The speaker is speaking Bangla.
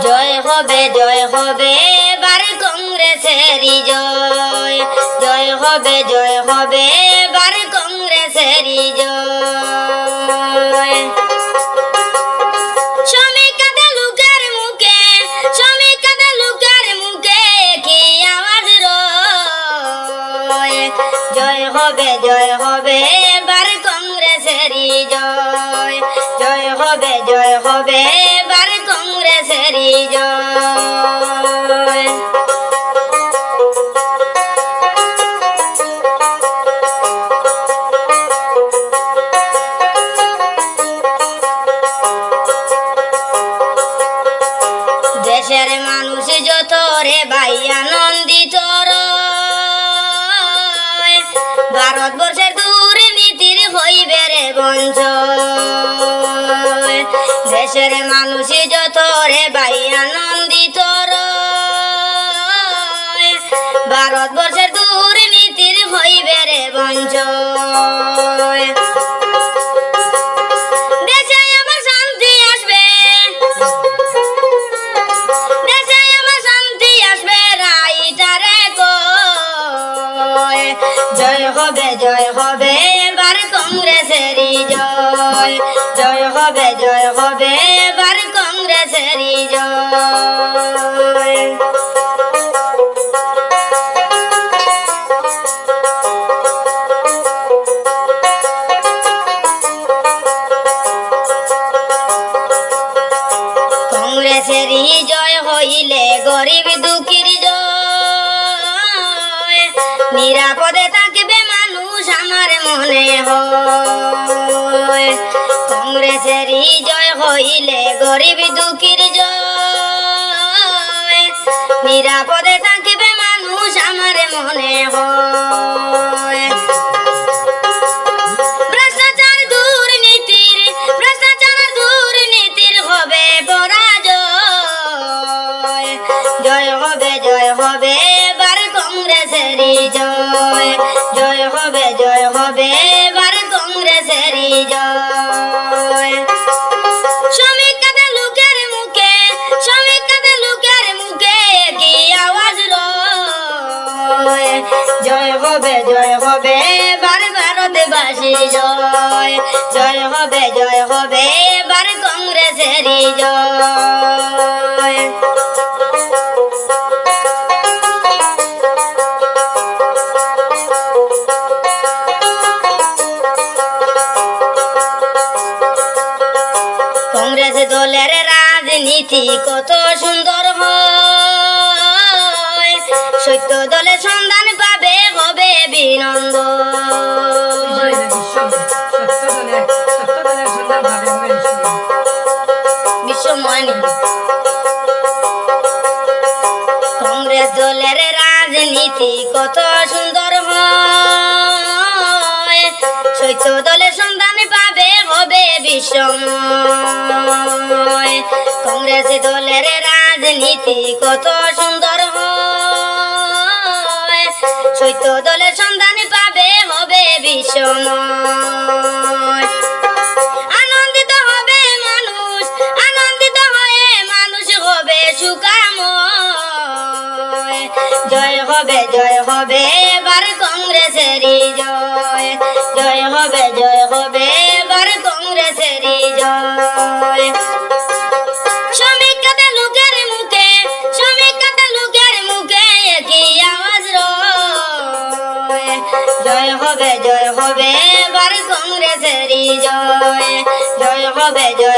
জয় হবে জয় হবে, এবার কংগ্রেসেরই জয়। জয় হবে জয় হবে, এবার কংগ্রেসেরই জয়। জয় হবে জয় হবে জয় হবে এবার কংগ্রেসেরই জয় দেশের মানুষ যত রে ভাই, আনন্দিত। ভারতবর্ষের দুর্নীতির হইবে রে বঞ্চ দেশের মানুষ যত রে ভাই, আনন্দিত। ভারতবর্ষের দুর্নীতির হইবে রে বঞ্চ জয় হবে জয় হবে, এবার কংগ্রেসেরই জয়। জয় হবে, জয় জয় কংগ্রেসেরই জয় হইলে গরিব দুঃখীর জয়। নিরাপদে থাকবে মানুষ আমার মনে হয়। কংগ্রেসেরই জয় হইলে গরিব দুঃখীর জয়। নিরাপদে থাকিবে মানুষ আমার মনে হয়। জয় হবে জয় হবে, এবার ভারতবাসী জয়। জয় হবে জয় হবে, এবার কংগ্রেসেরই জয়। কংগ্রেস দলের রাজনীতি কত সুন্দর হয়। সত্য দলে হবে বিনন্দ বিশ্বময়। কংগ্রেস দলের রাজনীতি কত সুন্দর হয় দলের সন্ধান পাবে হবে বিশ্বময়। কংগ্রেস দলের রাজনীতি কত সুন্দর সত্য দলে সন্ধান পাবে, হবে বিশ্বময়। আনন্দিত হবে মানুষ, আনন্দিত হয়ে মানুষ হবে সুকাময়। জয় হবে জয় হবে, এবার কংগ্রেসেরই জয়। জয় হবে জয় হবে জয় হবে জয় হবে এবার কংগ্রেসেরই জয়। জয় হবে জয়